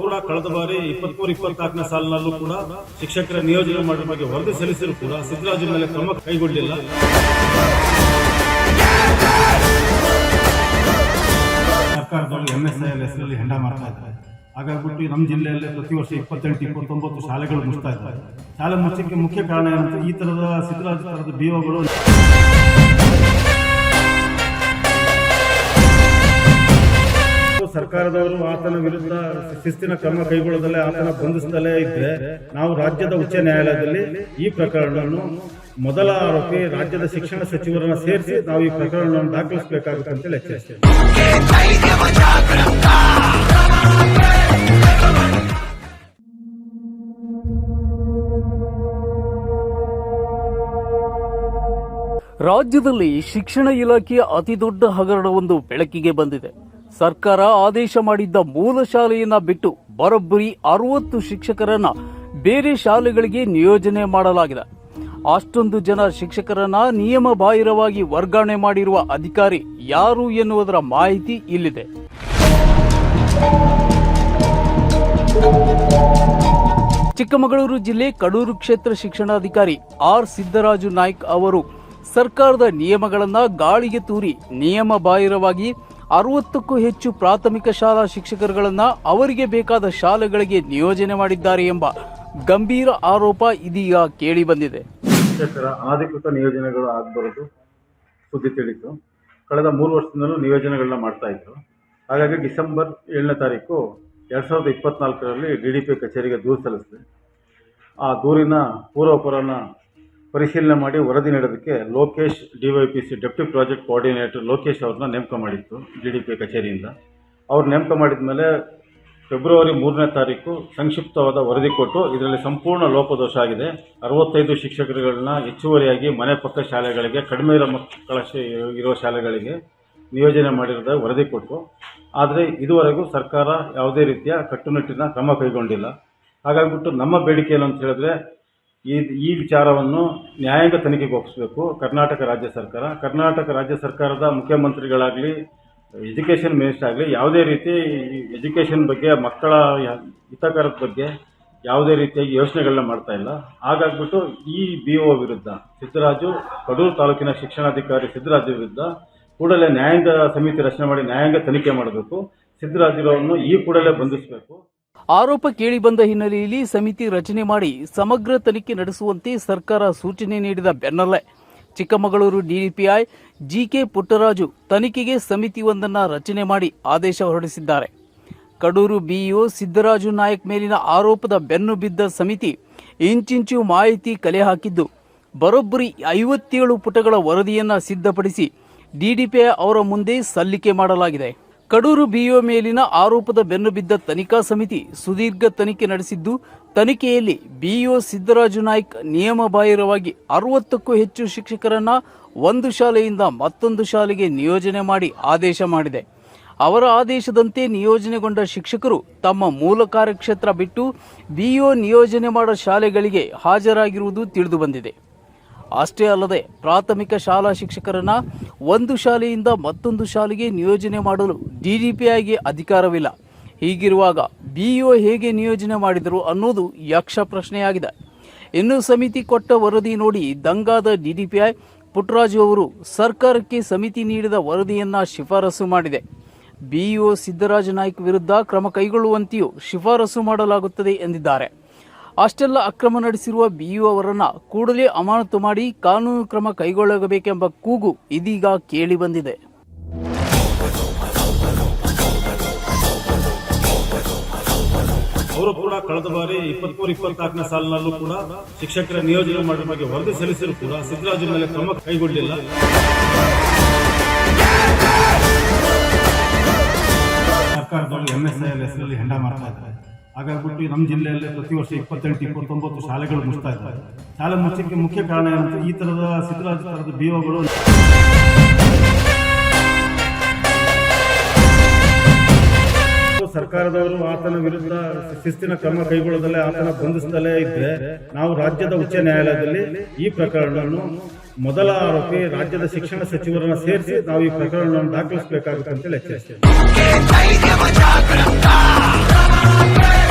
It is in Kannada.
ಕೂಡ ಕಳೆದ ಬಾರಿ, ಇಪ್ಪತ್ಮೂರು, ಇಪ್ಪತ್ನಾಲ್ಕನೇ ಸಾಲಿನಲ್ಲೂ ಕೂಡ ಶಿಕ್ಷಕರ ನಿಯೋಜನೆ ಮಾಡುವ ಬಗ್ಗೆ ವರದಿ ಸಲ್ಲಿಸಿದ್ರು ಕೂಡ ಸಿದ್ದರಾಜು ಮೇಲೆ ಕ್ರಮ ಕೈಗೊಳ್ಳಲಿಲ್ಲ. ಸರ್ಕಾರದವರು ಎಂ ಎಸ್ ಐ ಎಲ್ ಹೆಸರಲ್ಲಿ ಹೆಂಡ ಮಾಡ್ತಾ ಇದ್ದಾರೆ. ಹಾಗಾಗ್ಬಿಟ್ಟು ನಮ್ಮ ಜಿಲ್ಲೆಯಲ್ಲಿ ಪ್ರತಿ ವರ್ಷ ಇಪ್ಪತ್ತೆಂಟು, ಇಪ್ಪತ್ತೊಂಬತ್ತು ಶಾಲೆಗಳು ಮುಚ್ತಾ ಇದ್ದಾರೆ ಶಾಲೆ ಮುಚ್ಚಕ್ಕೆ ಮುಖ್ಯ ಕಾರಣ ಏನಂತ ಈ ತರದ ಸಿದ್ದರಾಜು ತರದ ಬಿಒಗಳು ಸರ್ಕಾರದವರು ಆತನ ವಿರುದ್ಧ ಶಿಸ್ತಿನ ಕ್ರಮ ಕೈಗೊಳ್ಳದಲ್ಲೇ ಆತನ ಬಂಧಿಸದಲ್ಲೇ ಇದ್ರೆ ನಾವು ರಾಜ್ಯದ ಉಚ್ಚ ನ್ಯಾಯಾಲಯದಲ್ಲಿ ಈ ಪ್ರಕರಣವನ್ನು ಮೊದಲ ಆರೋಪಿ ರಾಜ್ಯದ ಶಿಕ್ಷಣ ಸಚಿವರನ್ನ ಸೇರಿಸಿ ನಾವು ಈ ಪ್ರಕರಣವನ್ನು ದಾಖಲಿಸಬೇಕಾಗುತ್ತೆ ಅಂತೇಳಿ ಎಚ್ಚರಿಸ್ತೇವೆ. ರಾಜ್ಯದಲ್ಲಿ ಶಿಕ್ಷಣ ಇಲಾಖೆಯ ಅತಿದೊಡ್ಡ ಹಗರಣವೊಂದು ಬೆಳಕಿಗೆ ಬಂದಿದೆ. ಸರ್ಕಾರ ಆದೇಶ ಮಾಡಿದ್ದ ಮೂಲ ಶಾಲೆಯನ್ನ ಬಿಟ್ಟು ಬರೋಬ್ಬರಿ ಅರವತ್ತು ಶಿಕ್ಷಕರನ್ನ ಬೇರೆ ಶಾಲೆಗಳಿಗೆ ನಿಯೋಜನೆ ಮಾಡಲಾಗಿದೆ. ಅಷ್ಟೊಂದು ಜನ ಶಿಕ್ಷಕರನ್ನ ನಿಯಮ ಬಾಹಿರವಾಗಿ ವರ್ಗಾವಣೆ ಮಾಡಿರುವ ಅಧಿಕಾರಿ ಯಾರು ಎನ್ನುವುದರ ಮಾಹಿತಿ ಇಲ್ಲಿದೆ. ಚಿಕ್ಕಮಗಳೂರು ಜಿಲ್ಲೆ ಕಡೂರು ಕ್ಷೇತ್ರ ಶಿಕ್ಷಣಾಧಿಕಾರಿ ಆರ್ ಸಿದ್ದರಾಜು ನಾಯ್ಕ್ ಅವರು ಸರ್ಕಾರದ ನಿಯಮಗಳನ್ನ ಗಾಳಿಗೆ ತೂರಿ ನಿಯಮ ಬಾಹಿರವಾಗಿ ಅರವತ್ತಕ್ಕೂ ಹೆಚ್ಚು ಪ್ರಾಥಮಿಕ ಶಾಲಾ ಶಿಕ್ಷಕರುಗಳನ್ನು ಅವರಿಗೆ ಬೇಕಾದ ಶಾಲೆಗಳಿಗೆ ನಿಯೋಜನೆ ಮಾಡಿದ್ದಾರೆ ಎಂಬ ಗಂಭೀರ ಆರೋಪ ಇದೀಗ ಕೇಳಿ ಬಂದಿದೆ. ಶಿಕ್ಷಕರ ಅನಧಿಕೃತ ನಿಯೋಜನೆಗಳು ಆಗಬಾರದು ಸುದ್ದಿ ತಿಳಿತು. ಕಳೆದ ಮೂರು ವರ್ಷದಿಂದಲೂ ನಿಯೋಜನೆಗಳನ್ನ ಮಾಡ್ತಾ ಇದ್ರು. ಹಾಗಾಗಿ ಡಿಸೆಂಬರ್ ಏಳನೇ ತಾರೀಕು ಎರಡು ಸಾವಿರದ ಇಪ್ಪತ್ನಾಲ್ಕರಲ್ಲಿ ಡಿ ಡಿ ಪಿ ಕಚೇರಿಗೆ ದೂರು ಸಲ್ಲಿಸಿದೆ. ಆ ದೂರಿನ ಪೂರ್ವಪರನ ಪರಿಶೀಲನೆ ಮಾಡಿ ವರದಿ ನೀಡೋದಕ್ಕೆ Lokesh D Y P C deputy project coordinator Lokesh ಅವ್ರನ್ನ ನೇಮಕ ಮಾಡಿತ್ತು ಜಿ ಡಿ ಪಿ ಕಚೇರಿಯಿಂದ. ಅವ್ರು ನೇಮಕ ಮಾಡಿದ ಮೇಲೆ ಫೆಬ್ರವರಿ ಮೂರನೇ ತಾರೀಕು ಸಂಕ್ಷಿಪ್ತವಾದ ವರದಿ ಕೊಟ್ಟು ಇದರಲ್ಲಿ ಸಂಪೂರ್ಣ ಲೋಪದೋಷ ಆಗಿದೆ. ಅರವತ್ತೈದು ಶಿಕ್ಷಕರುಗಳನ್ನ ಹೆಚ್ಚುವರಿಯಾಗಿ ಮನೆ ಪಕ್ಕ ಶಾಲೆಗಳಿಗೆ, ಕಡಿಮೆ ಇರೋ ಮಕ್ಕಳ ಇರೋ ಶಾಲೆಗಳಿಗೆ ನಿಯೋಜನೆ ಮಾಡಿರೋದ ವರದಿ ಕೊಟ್ಟು. ಆದರೆ ಇದುವರೆಗೂ ಸರ್ಕಾರ ಯಾವುದೇ ರೀತಿಯ ಕಟ್ಟುನಿಟ್ಟಿನ ಕ್ರಮ ಕೈಗೊಂಡಿಲ್ಲ. ಹಾಗಾಗಿಬಿಟ್ಟು ನಮ್ಮ ಬೇಡಿಕೆ ಏನು ಹೇಳಿದ್ರೆ ಈ ಈ ವಿಚಾರವನ್ನು ನ್ಯಾಯಾಂಗ ತನಿಖೆಗೆ ಒಪ್ಪಿಸಬೇಕು. ಕರ್ನಾಟಕ ರಾಜ್ಯ ಸರ್ಕಾರ. ಕರ್ನಾಟಕ ರಾಜ್ಯ ಸರ್ಕಾರದ ಮುಖ್ಯಮಂತ್ರಿಗಳಾಗಲಿ, ಎಜುಕೇಷನ್ ಮಿನಿಸ್ಟರ್ ಆಗಲಿ, ಯಾವುದೇ ರೀತಿ ಎಜುಕೇಷನ್ ಬಗ್ಗೆ, ಮಕ್ಕಳ ಹಿತಕರದ ಬಗ್ಗೆ ಯಾವುದೇ ರೀತಿಯಾಗಿ ಯೋಚನೆಗಳನ್ನ ಮಾಡ್ತಾ ಇಲ್ಲ. ಹಾಗಾಗ್ಬಿಟ್ಟು ಈ ಬಿ ಒ ವಿರುದ್ಧ, ಸಿದ್ದರಾಜು, ಕಡೂರು ತಾಲೂಕಿನ ಶಿಕ್ಷಣಾಧಿಕಾರಿ ಸಿದ್ದರಾಜು ವಿರುದ್ಧ ಕೂಡಲೇ ನ್ಯಾಯಾಂಗ ಸಮಿತಿ ರಚನೆ ಮಾಡಿ ನ್ಯಾಯಾಂಗ ತನಿಖೆ ಮಾಡಬೇಕು. ಸಿದ್ದರಾಜುರವನ್ನು ಈ ಕೂಡಲೇ ಬಂಧಿಸಬೇಕು. ಆರೋಪ ಕೇಳಿಬಂದ ಹಿನ್ನೆಲೆಯಲ್ಲಿ ಸಮಿತಿ ರಚನೆ ಮಾಡಿ ಸಮಗ್ರ ತನಿಖೆ ನಡೆಸುವಂತೆ ಸರ್ಕಾರ ಸೂಚನೆ ನೀಡಿದ ಬೆನ್ನಲ್ಲೇ ಚಿಕ್ಕಮಗಳೂರು ಡಿಡಿಪಿಐ ಜಿಕೆ ಪುಟ್ಟರಾಜು ತನಿಖೆಗೆ ಸಮಿತಿಯೊಂದನ್ನು ರಚನೆ ಮಾಡಿ ಆದೇಶ ಹೊರಡಿಸಿದ್ದಾರೆ. ಕಡೂರು ಬಿಇಒ ಸಿದ್ದರಾಜು ನಾಯಕ್ ಮೇಲಿನ ಆರೋಪದ ಬೆನ್ನು ಬಿದ್ದ ಸಮಿತಿ ಇಂಚಿಂಚು ಮಾಹಿತಿ ಕಲೆ ಹಾಕಿದ್ದು, ಬರೋಬ್ಬರಿ ಐವತ್ತೇಳು ಪುಟಗಳ ವರದಿಯನ್ನು ಸಿದ್ಧಪಡಿಸಿ ಡಿಡಿಪಿಐ ಅವರ ಮುಂದೆ ಸಲ್ಲಿಕೆ ಮಾಡಲಾಗಿದೆ. ಕಡೂರು ಬಿಒ ಮೇಲಿನ ಆರೋಪದ ಬೆನ್ನು ಬಿದ್ದ ತನಿಖಾ ಸಮಿತಿ ಸುದೀರ್ಘ ತನಿಖೆ ನಡೆಸಿದ್ದು, ತನಿಖೆಯಲ್ಲಿ ಬಿಇಒ ಸಿದ್ದರಾಜು ನಾಯ್ಕ್ ನಿಯಮ ಬಾಹಿರವಾಗಿ ಅರವತ್ತಕ್ಕೂ ಹೆಚ್ಚು ಶಿಕ್ಷಕರನ್ನ ಒಂದು ಶಾಲೆಯಿಂದ ಮತ್ತೊಂದು ಶಾಲೆಗೆ ನಿಯೋಜನೆ ಮಾಡಿ ಆದೇಶ ಮಾಡಿದೆ. ಅವರ ಆದೇಶದಂತೆ ನಿಯೋಜನೆಗೊಂಡ ಶಿಕ್ಷಕರು ತಮ್ಮ ಮೂಲ ಕಾರ್ಯಕ್ಷೇತ್ರ ಬಿಟ್ಟು ಬಿಇಒ ನಿಯೋಜನೆ ಮಾಡೋ ಶಾಲೆಗಳಿಗೆ ಹಾಜರಾಗಿರುವುದು ತಿಳಿದುಬಂದಿದೆ. ಅಷ್ಟೇ ಅಲ್ಲದೆ ಪ್ರಾಥಮಿಕ ಶಾಲಾ ಶಿಕ್ಷಕರನ್ನ ಒಂದು ಶಾಲೆಯಿಂದ ಮತ್ತೊಂದು ಶಾಲೆಗೆ ನಿಯೋಜನೆ ಮಾಡಲು ಡಿಡಿಪಿಐಗೆ ಅಧಿಕಾರವಿಲ್ಲ. ಹೀಗಿರುವಾಗ ಬಿಇಒ ಹೇಗೆ ನಿಯೋಜನೆ ಮಾಡಿದರು ಅನ್ನೋದು ಯಕ್ಷ ಪ್ರಶ್ನೆಯಾಗಿದೆ. ಇನ್ನು ಸಮಿತಿ ಕೊಟ್ಟ ವರದಿ ನೋಡಿ ದಂಗಾದ ಡಿಡಿಪಿಐ ಪುಟ್ಟರಾಜು ಅವರು ಸರ್ಕಾರಕ್ಕೆ ಸಮಿತಿ ನೀಡಿದ ವರದಿಯನ್ನ ಶಿಫಾರಸು ಮಾಡಿದೆ. ಬಿಇಒ ಸಿದ್ದರಾಜ ನಾಯ್ಕ್ ವಿರುದ್ಧ ಕ್ರಮ ಕೈಗೊಳ್ಳುವಂತೆಯೂ ಶಿಫಾರಸು ಮಾಡಲಾಗುತ್ತದೆ ಎಂದಿದ್ದಾರೆ. ಅಷ್ಟೆಲ್ಲ ಅಕ್ರಮ ನಡೆಸಿರುವ ಬಿಯು ಅವರನ್ನ ಕೂಡಲೇ ಅಮಾನತು ಮಾಡಿ ಕಾನೂನು ಕ್ರಮ ಕೈಗೊಳ್ಳಬೇಕೆಂಬ ಕೂಗು ಇದೀಗ ಕೇಳಿ ಬಂದಿದೆ. ಅವರು ಕೂಡ ಕಳೆದ ಬಾರಿ ಇಪ್ಪತ್ಮೂರು ಇಪ್ಪತ್ನಾಲ್ಕನೇ ಸಾಲಿನಲ್ಲೂ ಕೂಡ ಶಿಕ್ಷಕರ ನಿಯೋಜನೆ ಮಾಡಿದ ಬಗ್ಗೆ ವರದಿ ಸಲ್ಲಿಸಿದ್ರು ಕೂಡ. ಸಿದ್ದರಾಜು ಮೇಲೆ ಕ್ರಮ ಕೈಗೊಳ್ಳಿಲ್ಲ ಸರ್ಕಾರದವರು ಎಂಎಸ್ಐ ಹೆಸರಲ್ಲಿ ಹೆಂಡ ಮಾಡ್ತಾ ಇದ್ದಾರೆ. ಹಾಗಾಗ್ಬಿಟ್ಟು ನಮ್ಮ ಜಿಲ್ಲೆಯಲ್ಲಿ ಪ್ರತಿ ವರ್ಷ ಇಪ್ಪತ್ತೆಂಟು, ಇಪ್ಪತ್ತೊಂಬತ್ತು ಶಾಲೆಗಳು ಮುಚ್ತಾ ಇದ್ದಾರೆ ಶಾಲೆ ಮುಚ್ಚಕ್ಕೆ ಮುಖ್ಯ ಕಾರಣ ಏನಂತ ಈ ತರದ ಸಿದ್ದರಾಜ್ ಥರದ ಬಿಒಗಳು ಸರ್ಕಾರದವರು ಆತನ ವಿರುದ್ಧ ಶಿಸ್ತಿನ ಕ್ರಮ ಕೈಗೊಳ್ಳದಲ್ಲೇ ಆತನ ಬಂಧಿಸದಲ್ಲೇ ಇದ್ರೆ ನಾವು ರಾಜ್ಯದ ಉಚ್ಚ ನ್ಯಾಯಾಲಯದಲ್ಲಿ ಈ ಪ್ರಕರಣವನ್ನು ಮೊದಲ ಆರೋಪಿ ರಾಜ್ಯದ ಶಿಕ್ಷಣ ಸಚಿವರನ್ನ ಸೇರಿಸಿ ನಾವು ಈ ಪ್ರಕರಣವನ್ನು ದಾಖಲಿಸಬೇಕಾಗುತ್ತೆ ಅಂತೇಳಿ ಎಚ್ಚರಿಸ್ತೇವೆ.